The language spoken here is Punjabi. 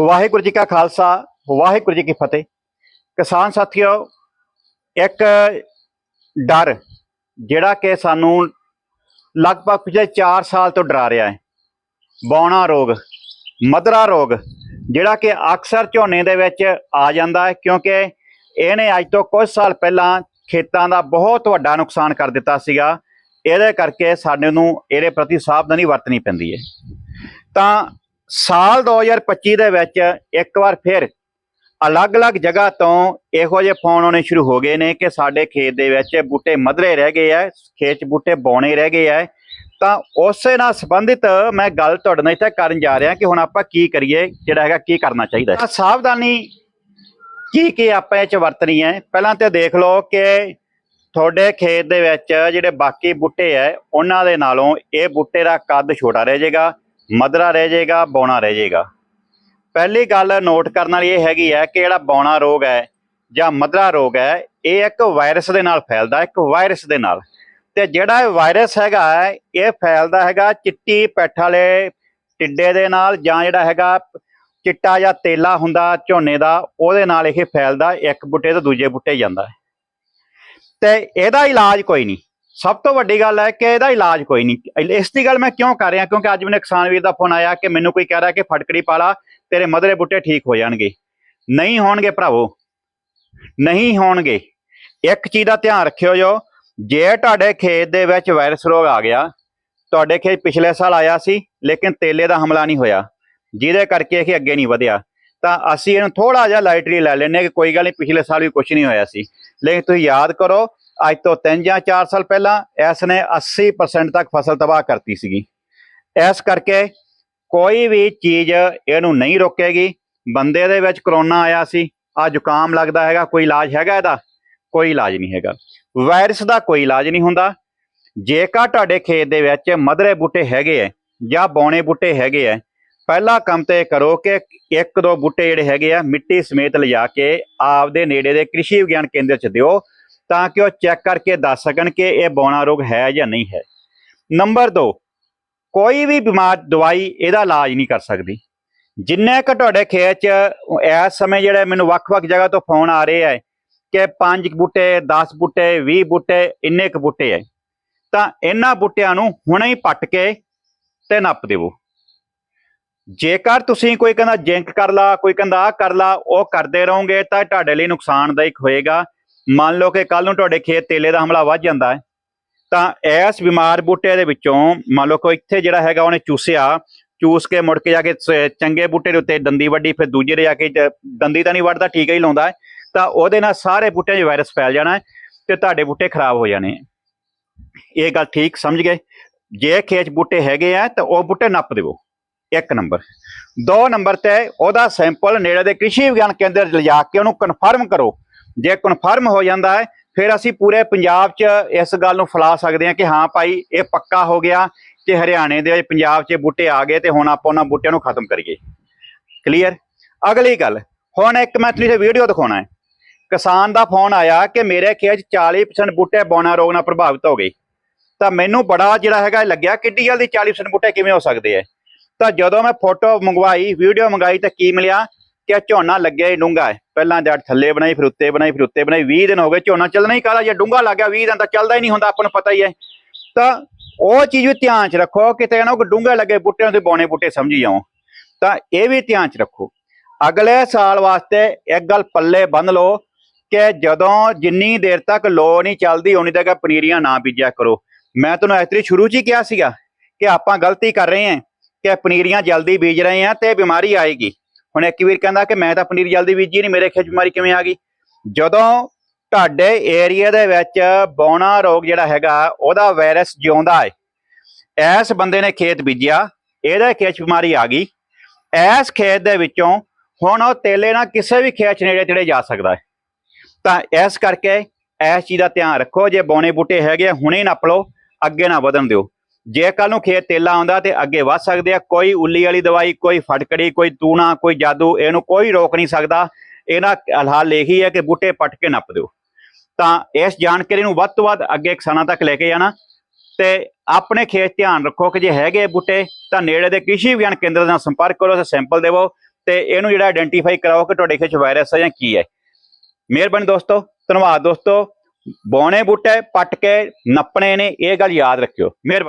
ਵਾਹਿਗੁਰੂ ਜੀ ਕਾ ਖਾਲਸਾ, ਵਾਹਿਗੁਰੂ ਜੀ ਕੀ ਫਤਿਹ। ਕਿਸਾਨ ਸਾਥੀਓ, ਇੱਕ ਡਰ ਜਿਹੜਾ ਕਿ ਸਾਨੂੰ ਲਗਭਗ ਪਿਛਲੇ 4 ਸਾਲ ਤੋਂ ਡਰਾ ਰਿਹਾ ਹੈ। ਬੌਣਾ ਰੋਗ ਮਦਰਾ ਰੋਗ ਜਿਹੜਾ ਕਿ ਅਕਸਰ ਝੋਨੇ ਦੇ ਵਿੱਚ ਆ ਜਾਂਦਾ ਹੈ ਕਿਉਂਕਿ ਇਹਨੇ ਅੱਜ ਤੋਂ ਕੁਝ ਸਾਲ ਪਹਿਲਾਂ ਖੇਤਾਂ ਦਾ ਬਹੁਤ ਵੱਡਾ ਨੁਕਸਾਨ ਕਰ ਦਿੱਤਾ ਸੀਗਾ। ਇਹਦੇ ਕਰਕੇ ਸਾਡੇ ਨੂੰ ਇਹਦੇ ਪ੍ਰਤੀ ਸਾਵਧਾਨੀ ਵਰਤਣੀ ਪੈਂਦੀ ਹੈ। ਤਾਂ ਸਾਲ 2025 ਦੇ ਵਿੱਚ ਇੱਕ ਵਾਰ ਫਿਰ ਅਲੱਗ-ਅਲੱਗ ਜਗ੍ਹਾ ਤੋਂ ਇਹੋ ਜਿਹੇ ਫੋਨ ਆਉਣੇ ਸ਼ੁਰੂ ਹੋ ਗਏ ਨੇ ਕਿ ਸਾਡੇ ਖੇਤ ਦੇ ਵਿੱਚ ਬੂਟੇ ਮਧਰੇ ਰਹਿ ਗਏ ਆ, ਖੇਤ 'ਚ ਬੂਟੇ ਬੌਣੇ ਰਹਿ ਗਏ ਆ। ਤਾਂ ਉਸੇ ਨਾਲ ਸੰਬੰਧਿਤ ਮੈਂ ਗੱਲ ਤੁਹਾਡੇ ਨਾਲ ਇੱਥੇ ਕਰਨ ਜਾ ਰਿਹਾ ਕਿ ਹੁਣ ਆਪਾਂ ਕੀ ਕਰੀਏ, ਜਿਹੜਾ ਹੈਗਾ ਕੀ ਕਰਨਾ ਚਾਹੀਦਾ ਹੈ। ਤਾਂ ਸਾਵਧਾਨੀ ਕੀ ਕੀ ਆਪਾਂ ਇਹ ਚ ਵਰਤਣੀ ਹੈ? ਪਹਿਲਾਂ ਤੇ ਦੇਖ ਲਓ ਕਿ ਤੁਹਾਡੇ ਖੇਤ ਦੇ ਵਿੱਚ ਜਿਹੜੇ ਬਾਕੀ ਬੂਟੇ ਐ ਉਹਨਾਂ ਦੇ ਨਾਲੋਂ ਇਹ ਬੂਟੇ ਦਾ ਕੱਦ ਛੋਟਾ ਰਹਿ ਜਾਏਗਾ। ਮਧਰਾ ਰਹਿ ਜਾਏਗਾ ਬੌਣਾ ਰਹਿ ਜਾਏਗਾ। ਪਹਿਲੀ ਗੱਲ ਨੋਟ ਕਰਨ ਵਾਲੀ ਇਹ ਹੈਗੀ ਹੈ ਕਿ ਜਿਹੜਾ ਬੌਣਾ ਰੋਗ ਹੈ ਜਾਂ ਮਧਰਾ ਰੋਗ ਹੈ ਇਹ ਇੱਕ ਵਾਇਰਸ ਦੇ ਨਾਲ ਫੈਲਦਾ ਇੱਕ ਵਾਇਰਸ ਦੇ ਨਾਲ। ਤੇ ਜਿਹੜਾ ਇਹ ਵਾਇਰਸ ਹੈਗਾ ਹੈ, ਇਹ ਫੈਲਦਾ ਹੈਗਾ ਚਿੱਟੀ ਪੈਠ ਵਾਲੇ ਟਿੱਡੇ ਦੇ ਨਾਲ ਜਾਂ ਜਿਹੜਾ ਹੈਗਾ ਚਿੱਟਾ ਜਾਂ ਤੇਲਾ ਹੁੰਦਾ ਝੋਨੇ ਦਾ ਉਹਦੇ ਨਾਲ ਇਹ ਫੈਲਦਾ ਇੱਕ ਬੂਟੇ ਤੋਂ ਦੂਜੇ ਬੂਟੇ ਜਾਂਦਾ। ਹੈ ਤੇ ਇਹਦਾ ਇਲਾਜ ਕੋਈ ਨਹੀਂ। ਸਭ ਤੋਂ ਵੱਡੀ ਗੱਲ ਹੈ ਕਿ ਇਹਦਾ ਇਲਾਜ ਕੋਈ ਨਹੀਂ। ਇਸ ਦੀ ਗੱਲ ਮੈਂ ਕਿਉਂ ਕਰ ਰਿਹਾ? ਕਿਉਂਕਿ ਅੱਜ ਮੈਨੂੰ ਕਿਸਾਨ ਵੀਰ ਦਾ ਫੋਨ ਆਇਆ ਕਿ ਮੈਨੂੰ ਕੋਈ ਕਹਿ ਰਿਹਾ ਕਿ ਫਟਕੜੀ ਪਾਲਾ ਤੇਰੇ ਮਧਰੇ ਬੂਟੇ ਠੀਕ ਹੋ ਜਾਣਗੇ। ਨਹੀਂ ਹੋਣਗੇ ਭਰਾਵੋ। ਨਹੀਂ ਹੋਣਗੇ। ਇੱਕ ਚੀਜ਼ ਦਾ ਧਿਆਨ ਰੱਖਿਓ ਜੋ, ਜੇ ਤੁਹਾਡੇ ਖੇਤ ਦੇ ਵਿੱਚ ਵਾਇਰਸ ਰੋਗ ਆ ਗਿਆ, ਤੁਹਾਡੇ ਖੇਤ ਪਿਛਲੇ ਸਾਲ ਆਇਆ ਸੀ, ਲੇਕਿਨ ਤੇਲੇ ਦਾ ਹਮਲਾ ਨਹੀਂ ਹੋਇਆ, ਜਿਹਦੇ ਕਰਕੇ ਇਹ ਅੱਗੇ ਨਹੀਂ ਵਧਿਆ, ਤਾਂ ਅਸੀਂ ਇਹਨੂੰ ਥੋੜਾ ਜਿਹਾ ਲਾਈਟਲੀ ਲੈ ਲੈਨੇ ਕਿ ਕੋਈ ਗੱਲ ਨਹੀਂ, ਪਿਛਲੇ ਸਾਲ ਵੀ ਕੁਝ ਨਹੀਂ ਹੋਇਆ ਸੀ। ਲੇਕਿਨ ਤੁਸੀਂ ਯਾਦ ਕਰੋ ਅੱਜ ਤੋਂ 3 ਜਾਂ 4 ਸਾਲ ਪਹਿਲਾਂ ਇਸ ਨੇ 80% ਤੱਕ ਫਸਲ ਤਬਾਹ ਕਰਤੀ ਸੀਗੀ। ਇਸ ਕਰਕੇ ਕੋਈ ਵੀ ਚੀਜ਼ ਇਹਨੂੰ ਨਹੀਂ ਰੋਕੇਗੀ। ਬੰਦੇ ਦੇ ਵਿੱਚ ਕਰੋਨਾ ਆਇਆ ਸੀ। ਆ ਜ਼ੁਕਾਮ ਲੱਗਦਾ ਹੈਗਾ, ਕੋਈ ਇਲਾਜ ਹੈਗਾ ਇਹਦਾ? ਕੋਈ ਇਲਾਜ ਨਹੀਂ ਹੈਗਾ। ਵਾਇਰਸ ਦਾ ਕੋਈ ਇਲਾਜ ਨਹੀਂ ਹੁੰਦਾ। ਜੇਕਰ ਤੁਹਾਡੇ ਖੇਤ ਦੇ ਵਿੱਚ ਮਧਰੇ ਬੂਟੇ ਹੈਗੇ ਐ ਜਾਂ ਬੌਣੇ ਬੂਟੇ ਹੈਗੇ ਐ, ਪਹਿਲਾ ਕੰਮ ਤੇ ਇਹ ਕਰੋ ਕਿ ਇੱਕ ਦੋ ਬੂਟੇ ਜਿਹੜੇ ਹੈਗੇ ਆ, ਮਿੱਟੀ ਸਮੇਤ ਲਿਜਾ ਕੇ ਆਪਦੇ ਨੇੜੇ ਦੇ ਕ੍ਰਿਸ਼ੀ ਵਿਗਿਆਨ ਕੇਂਦਰ 'ਚ ਦਿਓ। ਤਾਂ ਕਿ ਉਹ ਚੈੱਕ ਕਰਕੇ ਦੱਸ ਸਕਣ ਕਿ ਇਹ ਬੌਣਾ ਰੋਗ ਹੈ ਜਾਂ ਨਹੀਂ ਹੈ। ਨੰਬਰ 2 ਕੋਈ ਵੀ ਬਿਮਾਰ ਦਵਾਈ ਇਹਦਾ ਇਲਾਜ ਨਹੀਂ ਕਰ ਸਕਦੀ। ਜਿੰਨੇ ਕੁ ਤੁਹਾਡੇ ਖੇਤ 'ਚ ਇਸ ਸਮੇਂ ਜਿਹੜੇ ਮੈਨੂੰ ਵੱਖ-ਵੱਖ ਜਗ੍ਹਾ ਤੋਂ ਫੋਨ ਆ ਰਹੇ ਆ ਕਿ 5 ਬੂਟੇ 10 ਬੂਟੇ 20 ਬੂਟੇ, ਇੰਨੇ ਕੁ ਬੂਟੇ ਐ ਤਾਂ ਇਹਨਾਂ ਬੂਟਿਆਂ ਨੂੰ ਹੁਣੇ ਹੀ ਪੱਟ ਕੇ ਤੇ ਨੱਪ ਦੇਵੋ। ਜੇਕਰ ਤੁਸੀਂ ਕੋਈ ਕਹਿੰਦਾ ਜਿੰਕ ਕਰ ਲਾ, ਕੋਈ ਕਹਿੰਦਾ ਆ ਕਰ ਲਾ, ਉਹ ਕਰਦੇ ਰਹੋਗੇ ਤਾਂ ਤੁਹਾਡੇ ਲਈ ਨੁਕਸਾਨਦਾਇਕ ਹੋਏਗਾ। ਮੰਨ ਲਓ ਕਿ ਕੱਲ ਨੂੰ ਤੁਹਾਡੇ ਖੇਤ ਤੇਲੇ ਦਾ ਹਮਲਾ ਵੱਧ ਜਾਂਦਾ ਹੈ, ਤਾਂ ਇਸ ਬਿਮਾਰ ਬੂਟੇ ਦੇ ਵਿੱਚੋਂ ਮੰਨ ਲਓ ਕੋਈ ਇੱਥੇ ਜਿਹੜਾ ਹੈਗਾ ਉਹਨੇ ਚੂਸਿਆ, ਚੂਸ ਕੇ ਮੁੜ ਕੇ ਜਾ ਕੇ ਸ- ਚੰਗੇ ਬੂਟੇ ਦੇ ਉੱਤੇ ਦੰਦੀ ਵੱਡੀ ਫਿਰ ਦੂਜੇ ਦੇ ਜਾ ਕੇ ਜ- ਦੰਦੀ ਤਾਂ ਨਹੀਂ ਵੱਢਦਾ ਟੀਕਾ ਹੀ ਲਾਉਂਦਾ ਤਾਂ ਉਹਦੇ ਨਾਲ ਸਾਰੇ ਬੂਟਿਆਂ 'ਚ ਵਾਇਰਸ ਫੈਲ ਜਾਣਾ ਹੈ ਤੇ ਤੁਹਾਡੇ ਬੂਟੇ ਖਰਾਬ ਹੋ ਜਾਣੇ ਇਹ ਗੱਲ ਠੀਕ, ਸਮਝ ਗਏ? ਜੇ ਖੇਤ ਬੂਟੇ ਹੈਗੇ ਆ, ਤਾਂ ਉਹ ਬੂਟੇ ਨੱਪ ਦੇਵੋ, ਇੱਕ ਨੰਬਰ। ਦੋ ਨੰਬਰ ਤੇ ਉਹਦਾ ਸੈਂਪਲ ਨੇੜੇ ਦੇ ਕ੍ਰਿਸ਼ੀ ਵਿਗਿਆਨ ਕੇਂਦਰ ਲਿਜਾ ਕੇ ਉਹਨੂੰ ਕਨਫਰਮ ਕਰੋ ਜੇ ਕਨਫਰਮ ਹੋ ਜਾਂਦਾ ਹੈ, ਫਿਰ ਅਸੀਂ ਪੂਰੇ ਪੰਜਾਬ 'ਚ ਇਸ ਗੱਲ ਨੂੰ ਫੈਲਾ ਸਕਦੇ ਹਾਂ ਕਿ ਹਾਂ ਭਾਈ, ਇਹ ਪੱਕਾ ਹੋ ਗਿਆ ਕਿ ਹਰਿਆਣੇ ਦੇ ਵਿੱਚ ਪੰਜਾਬ 'ਚ ਬੂਟੇ ਆ ਗਏ ਤੇ ਹੁਣ ਆਪਾਂ ਉਹਨਾਂ ਬੂਟਿਆਂ ਨੂੰ ਖਤਮ ਕਰੀਏ। ਕਲੀਅਰ ਅਗਲੀ ਗੱਲ, ਹੁਣ ਇੱਕ ਮੈਂ ਤੁਹਾਨੂੰ ਵੀਡੀਓ ਦਿਖਾਉਣਾ ਹੈ। ਕਿਸਾਨ ਦਾ ਫੋਨ ਆਇਆ ਕਿ ਮੇਰੇ ਖੇਤ 'ਚ 40% ਬੂਟੇ ਬੌਣਾ ਰੋਗ ਨਾਲ ਪ੍ਰਭਾਵਿਤ ਹੋ ਗਏ। ਤਾਂ ਮੈਨੂੰ ਬੜਾ ਜਿਹੜਾ ਹੈਗਾ ਲੱਗਿਆ ਕਿੱਡੀ ਜਲਦੀ 40% ਬੂਟੇ ਕਿਵੇਂ ਹੋ ਸਕਦੇ ਆ ਤਾਂ ਜਦੋਂ ਮੈਂ ਫੋਟੋ ਮੰਗਵਾਈ ਵੀਡੀਓ ਮੰਗਾਈ ਤਾਂ ਕੀ ਮਿਲਿਆ? ਕਿ ਝੋਨਾ ਲੱਗਿਆ ਹੀ ਡੂੰਗਾ ਹੈ? ਪਹਿਲਾਂ ਜੜ ਥੱਲੇ ਬਣਾਈ, ਫਿਰ ਉੱਤੇ ਬਣਾਈ, ਫਿਰ ਉੱਤੇ ਬਣਾਈ। 20 ਦਿਨ ਹੋ ਗਏ ਝੋਨਾ ਚੱਲਣਾ ਹੀ ਕਾਹਦਾ ਜੇ ਡੂੰਗਾ ਲੱਗ ਗਿਆ। 20 ਦਿਨ ਤਾਂ ਚੱਲਦਾ ਹੀ ਨਹੀਂ ਹੁੰਦਾ, ਆਪਾਂ ਨੂੰ ਪਤਾ ਹੀ ਹੈ। ਤਾਂ ਉਹ ਚੀਜ਼ ਵੀ ਧਿਆਨ 'ਚ ਰੱਖੋ, ਕਿਤੇ ਨਾ ਕੋਈ ਡੂੰਗਾ ਲੱਗੇ ਬੂਟਿਆਂ ਤੇ ਬੌਣੇ ਬੂਟੇ ਸਮਝੀ ਜਾਓ। ਤਾਂ ਇਹ ਵੀ ਧਿਆਨ 'ਚ ਰੱਖੋ। ਅਗਲੇ ਸਾਲ ਵਾਸਤੇ ਇੱਕ ਗੱਲ ਪੱਲੇ ਬੰਨ ਲਓ ਕਿ ਜਦੋਂ ਜਿੰਨੀ ਦੇਰ ਤੱਕ ਲੋ ਨਹੀਂ ਚੱਲਦੀ ਉਨੀ ਤੱਕ ਪਨੀਰੀਆਂ ਨਾ ਬੀਜਿਆ ਕਰੋ। ਮੈਂ ਤੁਹਾਨੂੰ ਇਸ ਤਰੀ ਸ਼ੁਰੂ 'ਚ ਹੀ ਕਿਹਾ ਸੀਗਾ ਕਿ ਆਪਾਂ ਗਲਤੀ ਕਰ ਰਹੇ ਹਾਂ ਕਿ ਪਨੀਰੀਆਂ ਜਲਦੀ ਬੀਜ ਰਹੇ ਹਾਂ ਤੇ ਬਿਮਾਰੀ ਆਏਗੀ। ਹੁਣ ਇੱਕ ਵੀਰ ਕਹਿੰਦਾ ਕਿ ਮੈਂ ਤਾਂ ਪਨੀਰ ਜਲਦੀ ਬੀਜੀ ਨਹੀਂ ਮੇਰੇ ਖੇਤ ਬਿਮਾਰੀ ਕਿਵੇਂ ਆ ਗਈ? ਜਦੋਂ ਤੁਹਾਡੇ ਏਰੀਆ ਦੇ ਵਿੱਚ ਬੌਣਾ ਰੋਗ ਜਿਹੜਾ ਹੈਗਾ ਉਹਦਾ ਵਾਇਰਸ ਜਿਉਂਦਾ ਹੈ ਇਸ ਬੰਦੇ ਨੇ ਖੇਤ ਬੀਜਿਆ ਇਹਦਾ ਖੇਤ ਬਿਮਾਰੀ ਆ ਗਈ। ਇਸ ਖੇਤ ਦੇ ਵਿੱਚੋਂ ਹੁਣ ਉਹ ਤੇਲੇ ਨਾਲ ਕਿਸੇ ਵੀ ਖੇਤ ਨੇੜੇ ਤੇੜੇ ਜਾ ਸਕਦਾ ਹੈ ਤਾਂ ਇਸ ਕਰਕੇ ਇਸ ਚੀਜ਼ ਦਾ ਧਿਆਨ ਰੱਖੋ ਜੇ ਬੌਣੇ ਬੂਟੇ ਹੈਗੇ ਆ, ਹੁਣੇ ਨੱਪ ਲਓ ਅੱਗੇ ਨਾ ਵਧਣ ਦਿਓ। ਜੇ ਕੱਲ ਨੂੰ ਖੇਤ ਤੇਲਾ ਆਉਂਦਾ ਤੇ ਅੱਗੇ ਵੱਧ ਸਕਦੇ ਆ, ਕੋਈ ਉੱਲੀ ਵਾਲੀ ਦਵਾਈ, ਕੋਈ ਫਟਕੜੀ, ਕੋਈ ਤੂਣਾ, ਕੋਈ ਜਾਦੂ, ਇਹਨੂੰ ਕੋਈ ਰੋਕ ਨਹੀਂ ਸਕਦਾ। ਇਹਨਾਂ ਹਾਲ ਇਹੀ ਹੈ ਕਿ ਬੂਟੇ ਪੱਟ ਕੇ ਨੱਪ ਦਿਓ। ਤਾਂ ਇਸ ਜਾਣਕਾਰੀ ਨੂੰ ਵੱਧ ਤੋਂ ਵੱਧ ਅੱਗੇ ਕਿਸਾਨਾਂ ਤੱਕ ਲੈ ਕੇ ਜਾਣਾ ਤੇ ਆਪਣੇ ਖੇਤ ਧਿਆਨ ਰੱਖੋ ਕਿ ਜੇ ਹੈਗੇ ਬੂਟੇ, ਤਾਂ ਨੇੜੇ ਦੇ ਕ੍ਰਿਸ਼ੀ ਵਿਗਿਆਨ ਕੇਂਦਰ ਨਾਲ ਸੰਪਰਕ ਕਰੋ ਤੇ ਸੈਂਪਲ ਦੇਵੋ ਤੇ ਇਹਨੂੰ ਜਿਹੜਾ ਆਇਡੈਂਟੀਫਾਈ ਕਰਾਓ ਕਿ ਤੁਹਾਡੇ ਖੇਤ ਵਾਇਰਸ ਹੈ ਜਾਂ ਕੀ ਹੈ। ਮਿਹਰਬਾਨੀ ਦੋਸਤੋ, ਧੰਨਵਾਦ ਦੋਸਤੋ। ਬੌਣੇ ਬੂਟੇ ਪੱਟ ਕੇ ਨੱਪਣੇ ਨੇ, ਇਹ ਗੱਲ ਯਾਦ ਰੱਖਿਓ। ਮਿਹਰਬਾਨੀ।